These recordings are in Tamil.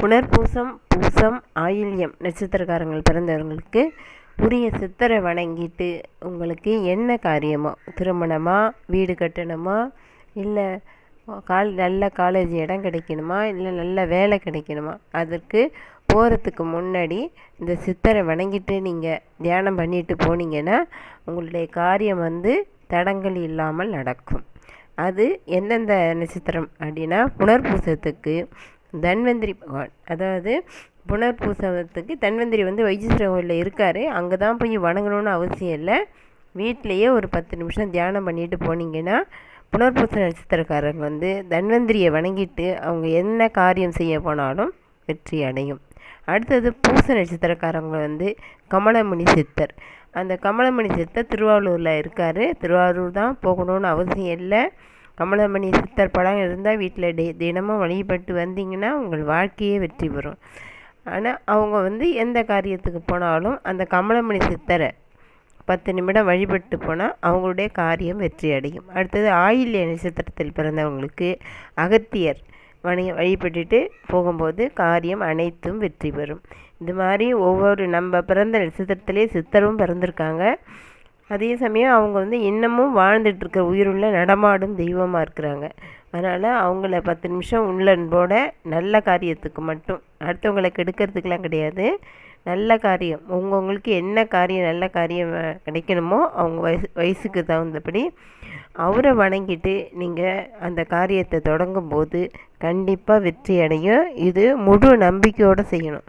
புனர்பூசம் பூசம் ஆயில்யம். நட்சத்திரக்காரங்கள் பிறந்தவர்களுக்கு உரிய சித்தரை வணங்கிட்டு உங்களுக்கு என்ன காரியமோ? திருமணமா? வீடு கட்டணுமா? இல்லை கால் நல்ல காலேஜ் இடம் கிடைக்கணுமா? இல்லை நல்ல வேலை கிடைக்கணுமா? அதற்கு போகிறதுக்கு முன்னாடி இந்த சித்தரை வணங்கிட்டு நீங்கள் தியானம் பண்ணிட்டு போனீங்கன்னா உங்களுடைய காரியம் வந்து தடங்கல் இல்லாமல் நடக்கும். அது எந்தெந்த நட்சத்திரம் அப்படின்னா புனர்பூசத்துக்கு தன்வந்திரி பகவான். அதாவது புனர்பூசத்துக்கு தன்வந்திரி வந்து வைத்தீஸ்வர கோயிலில் இருக்கார். அங்கே தான் போய் வணங்கணும்னு அவசியம் இல்லை. வீட்டிலையே ஒரு பத்து நிமிஷம் தியானம் பண்ணிட்டு போனீங்கன்னா புனர்பூச நட்சத்திரக்காரங்க வந்து தன்வந்திரியை வணங்கிட்டு அவங்க என்ன காரியம் செய்ய போனாலும் வெற்றி அடையும். அடுத்தது பூச நட்சத்திரக்காரங்க வந்து கமலமணி சித்தர். அந்த கமலமணி சித்தர் திருவாரூரில் இருக்கார். திருவாரூர் தான் போகணும்னு அவசியம் இல்லை. கமலமணி சித்தர் படம் இருந்தால் வீட்டில் டெ தினமும் வழிபட்டு வந்தீங்கன்னா உங்கள் வாழ்க்கையே வெற்றி பெறும். ஆனால் அவங்க வந்து எந்த காரியத்துக்கு போனாலும் அந்த கமலமணி சித்தரை பத்து நிமிடம் வழிபட்டு போனால் அவங்களுடைய காரியம் வெற்றி அடையும். அடுத்தது ஆயில்ய நட்சத்திரத்தில் பிறந்தவங்களுக்கு அகத்தியர் வணி வழிபட்டுட்டு போகும்போது காரியம் அனைத்தும் வெற்றி பெறும். இது மாதிரி ஒவ்வொரு நம்ம பிறந்த நட்சத்திரத்திலே சித்தரும் பிறந்திருக்காங்க. அதே சமயம் அவங்க வந்து இன்னமும் வாழ்ந்துட்டுருக்க உயிருள்ள நடமாடும் தெய்வமாக இருக்கிறாங்க. அதனால் அவங்கள பத்து நிமிஷம் உள்ளன்போட நல்ல காரியத்துக்கு மட்டும் அடுத்தவங்களை கெடுக்கிறதுக்கெலாம் கிடையாது. நல்ல காரியம் உங்கவுங்களுக்கு என்ன காரியம் நல்ல காரியம் கிடைக்கணுமோ அவங்க வயசு வயசுக்கு தகுந்தபடி அவரை வணங்கிட்டு நீங்கள் அந்த காரியத்தை தொடங்கும் போது கண்டிப்பாக வெற்றி அடையும். இது முழு நம்பிக்கையோடு செய்யணும்.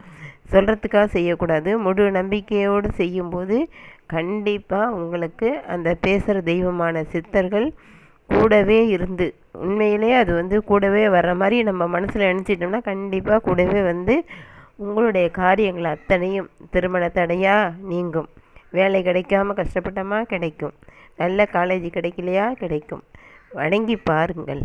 சொல்கிறதுக்காக செய்யக்கூடாது. முழு நம்பிக்கையோடு செய்யும்போது கண்டிப்பாக உங்களுக்கு அந்த பேசுகிற தெய்வமான சித்தர்கள் கூடவே இருந்து உண்மையிலே அது வந்து கூடவே வர்ற மாதிரி நம்ம மனசில் நினச்சிட்டோம்னா கண்டிப்பாக கூடவே வந்து உங்களுடைய காரியங்கள் அத்தனையும் திருமண தடையாக நீங்கும். வேலை கிடைக்காம கஷ்டப்பட்டோமா? கிடைக்கும். நல்ல காலேஜ் கிடைக்கலையா? கிடைக்கும். வணங்கி பாருங்கள்.